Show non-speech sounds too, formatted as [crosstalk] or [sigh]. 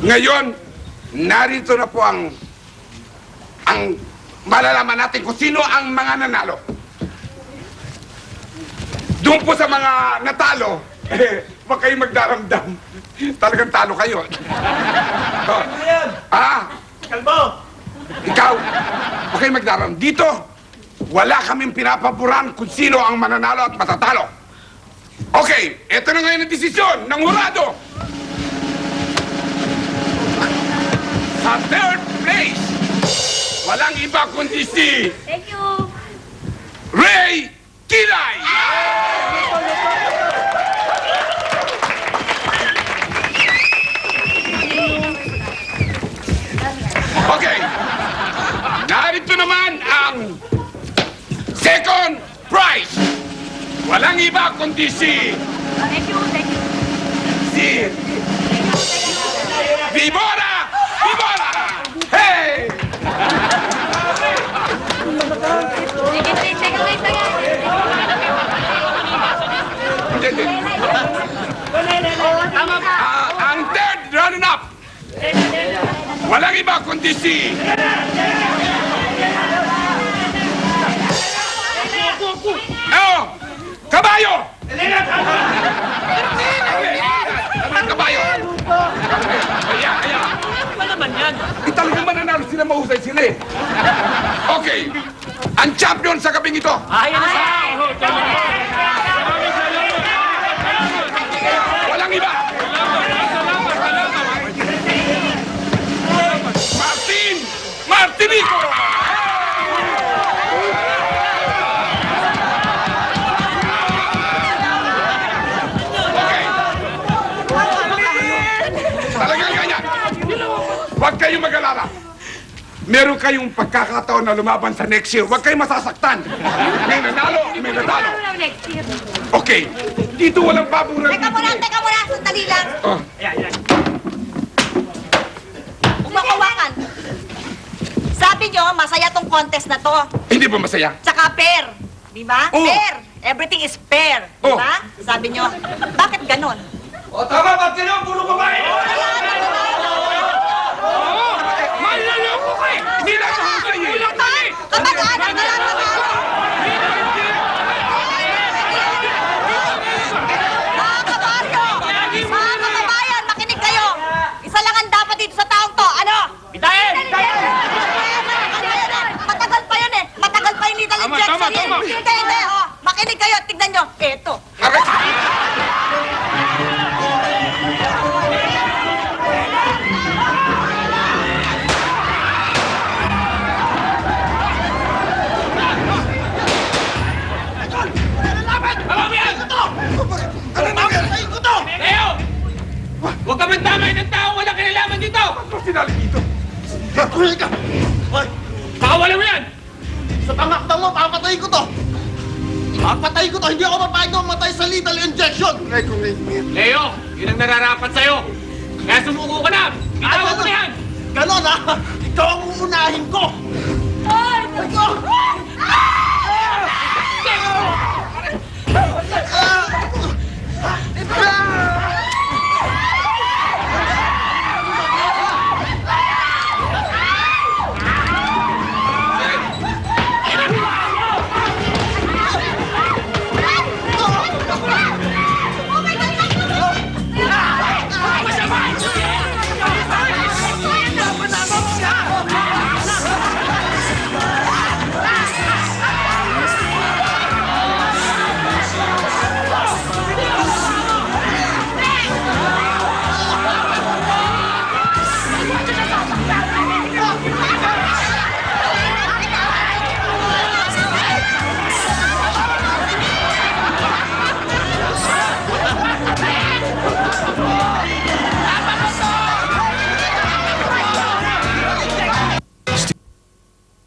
Ngayon, narito na po ang ang malalaman natin kung sino ang mga nanalo. Doon po sa mga natalo, eh, [laughs] huwag kayong magdaramdam. Talagang talo kayo. Oh. Ah, Kalbo! ikaw, huwag kayong magdaramdam. Dito, wala kaming pinapaboran kung sino ang mananalo at matatalo. Okay, eto na ngayon ang desisyon ng hurado. Sa third place, walang iba kundi si Thank you. Ray Kilay! Okay. Narito naman ang second prize. Walang iba kundi si Thank you, thank you. si Walang iba kundi si... Oh! Kabayo! Ang kabayo! Ayan, ayan. Ano naman yan? Eh, talagang mananalo sila, mahusay sila eh. Okay. Ang champion sa gabing ito, Ayan na sa... kayong mag-alala. Meron kayong pagkakataon na lumaban sa next year. Huwag kayong masasaktan. May nanalo, may year? Okay. Dito walang paburan. Teka muna, teka muna, sandali lang. Oh, Umakawakan. Sabi nyo, masaya tong contest na to. hindi ba masaya? Tsaka fair. Di ba? Oh. Fair. Everything is fair. Di Oh. ba? Sabi nyo, bakit ganon? O tama ba sila? Puro babae! Manloloko ka eh! Hindi na sa husay eh! Kapag-anak na lang naman. Mga kabaryo, mga kababayan, makinig kayo. Isa lang ang dapat dito sa taong to. Ano? Bitayin! Matagal pa yun eh. Matagal Tama, injection. tama, tama. Hindi, hindi. Oh, makinig kayo. Tignan nyo. Eto. Leo! Huwag ka man damay ng tao walang kinalaman dito! Ano sinali dito? Kuya ka! Hoy! Pakawala mo yan! Sa pangaktang mo, papatay ko to! Papatay ko to! Hindi ako mapayag na matay sa lethal injection! Leo, yun ang nararapat sa'yo. Kaya sumuko ka na! Bitawan mo na yan! Ganon ha! Ikaw ang uunahin ko!